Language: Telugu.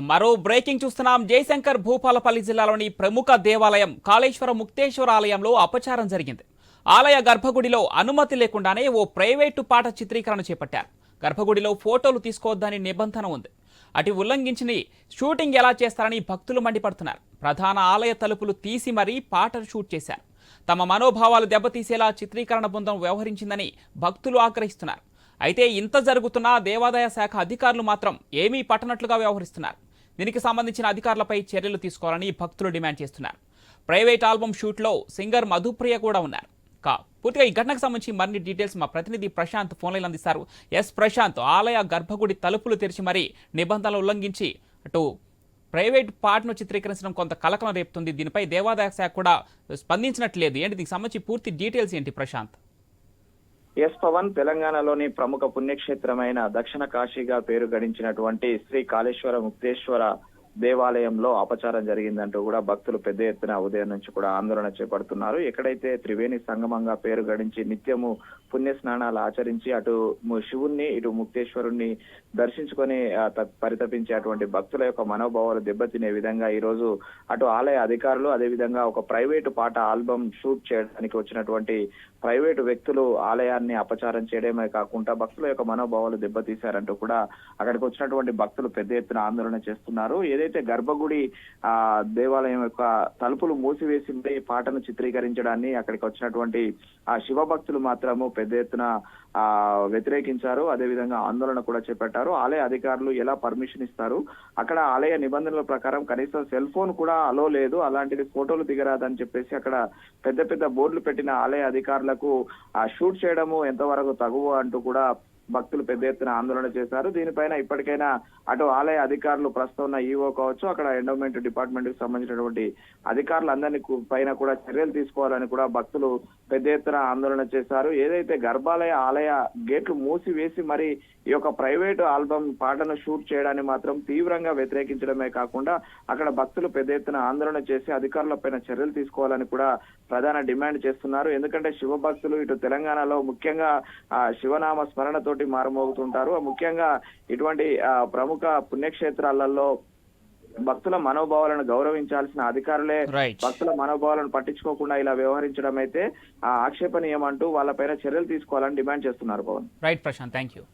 మరో బ్రేకింగ్ చూస్తున్నాం. జయశంకర్ భూపాలపల్లి జిల్లాలోని ప్రముఖ దేవాలయం కాళేశ్వర ముక్తేశ్వర ఆలయంలో అపచారం జరిగింది. ఆలయ గర్భగుడిలో అనుమతి లేకుండానే ఓ ప్రైవేటు పాట చిత్రీకరణ చేపట్టారు. గర్భగుడిలో ఫోటోలు తీసుకోవద్దని నిబంధన ఉంది. అటు ఉల్లంఘించి షూటింగ్ ఎలా చేస్తారని భక్తులు మండిపడుతున్నారు. ప్రధాన ఆలయ తలుపులు తీసి మరీ పాటలు షూట్ చేశారు. తమ మనోభావాలు దెబ్బతీసేలా చిత్రీకరణ బృందం వ్యవహరించిందని భక్తులు ఆగ్రహిస్తున్నారు. అయితే ఇంత జరుగుతున్నా దేవాదాయ శాఖ అధికారులు మాత్రం ఏమీ పట్టనట్లుగా వ్యవహరిస్తున్నారు. దీనికి సంబంధించిన అధికారులపై చర్యలు తీసుకోవాలని భక్తులు డిమాండ్ చేస్తున్నారు. ప్రైవేట్ ఆల్బమ్ షూట్లో సింగర్ మధుప్రియ కూడా ఉన్నారు. కా పూర్తిగా ఈ ఘటనకు సంబంధించి మరిన్ని డీటెయిల్స్ మా ప్రతినిధి ప్రశాంత్ ఫోన్లైన్ అందిస్తారు. ఎస్ ప్రశాంత్ ఆలయ గర్భగుడి తలుపులు తెరిచి మరీ నిబంధనలు ఉల్లంఘించి అటు ప్రైవేట్ పాటను చిత్రీకరించడం కొంత కలకలం రేపుతుంది. దీనిపై దేవాదాయ శాఖ కూడా స్పందించినట్లేదు ఏంటి దీనికి సంబంధించి పూర్తి డీటెయిల్స్ ఏంటి ప్రశాంత్? ఎస్ పవన్ తెలంగాణలోని ప్రముఖ పుణ్యక్షేత్రమైన దక్షిణ కాశీగా పేరు గడించినటువంటి శ్రీ కాళేశ్వర ముక్తేశ్వర దేవాలయంలో అపచారం జరిగిందంటూ కూడా భక్తులు పెద్ద ఎత్తున ఉదయం నుంచి కూడా ఆందోళన చేపడుతున్నారు. ఎక్కడైతే త్రివేణి సంగమంగా పేరు గడించి నిత్యము పుణ్య స్నానాలు ఆచరించి అటు శివుణ్ణి ఇటు ముక్తేశ్వరుణ్ణి దర్శించుకొని పరితపించే అటువంటి పరితపించేటువంటి భక్తుల యొక్క మనోభావాలు దెబ్బతినే విధంగా ఈ రోజు అటు ఆలయ అధికారులు అదేవిధంగా ఒక ప్రైవేటు పాట ఆల్బమ్ షూట్ చేయడానికి వచ్చినటువంటి ప్రైవేటు వ్యక్తులు ఆలయాన్ని అపచారం చేయడమే కాకుండా భక్తుల యొక్క మనోభావాలు దెబ్బతీశారంటూ కూడా అక్కడికి వచ్చినటువంటి భక్తులు పెద్ద ఎత్తున ఆందోళన చేస్తున్నారు. ఏదైతే గర్భగుడి ఆ దేవాలయం యొక్క తలుపులు మూసివేసి పాటను చిత్రీకరించడాన్ని అక్కడికి వచ్చినటువంటి ఆ శివభక్తులు మాత్రము పెద్ద ఎత్తున ఆ వ్యతిరేకించారు. అదేవిధంగా ఆందోళన కూడా చేపట్టారు. ఆలయ అధికారులు ఎలా పర్మిషన్ ఇస్తారు? అక్కడ ఆలయ నిబంధనల ప్రకారం కనీసం సెల్ ఫోన్ కూడా అలో లేదు. అలాంటిది ఫోటోలు దిగరాదని చెప్పేసి అక్కడ పెద్ద పెద్ద బోర్డులు పెట్టిన ఆలయ అధికారులకు ఆ షూట్ చేయడము ఎంతవరకు తగువ అంటూ కూడా భక్తులు పెద్ద ఎత్తున ఆందోళన చేశారు. దీనిపైన ఇప్పటికైనా అటు ఆలయ అధికారులు ప్రస్తుతం ఉన్న ఈఓ కావచ్చు అక్కడ ఎండోమెంట్ డిపార్ట్మెంట్కి సంబంధించినటువంటి అధికారులందరినీ అందరినీ పైన కూడా చర్యలు తీసుకోవాలని కూడా భక్తులు పెద్ద ఎత్తున ఆందోళన చేశారు. ఏదైతే గర్భాలయ ఆలయ గేట్లు మూసివేసి మరి ఈ యొక్క ప్రైవేటు ఆల్బమ్ పాటను షూట్ చేయడాన్ని మాత్రం తీవ్రంగా వ్యతిరేకించడమే కాకుండా అక్కడ భక్తులు పెద్ద ఎత్తున ఆందోళన చేసి అధికారులపైన చర్యలు తీసుకోవాలని కూడా ప్రధాన డిమాండ్ చేస్తున్నారు. ఎందుకంటే శివ భక్తులు ఇటు తెలంగాణలో ముఖ్యంగా ఆ శివనామ స్మరణతోటి మారుమోగుతుంటారు. ముఖ్యంగా ఇటువంటి ప్రముఖ పుణ్యక్షేత్రాలలో భక్తుల మనోభావాలను గౌరవించాల్సిన అధికారులే భక్తుల మనోభావాలను పట్టించుకోకుండా ఇలా వ్యవహరించడం అయితే ఆ ఆక్షేపణీయమంటూ వాళ్ళపైన చర్యలు తీసుకోవాలని డిమాండ్ చేస్తున్నారు Pawan. Right Prashanth thank you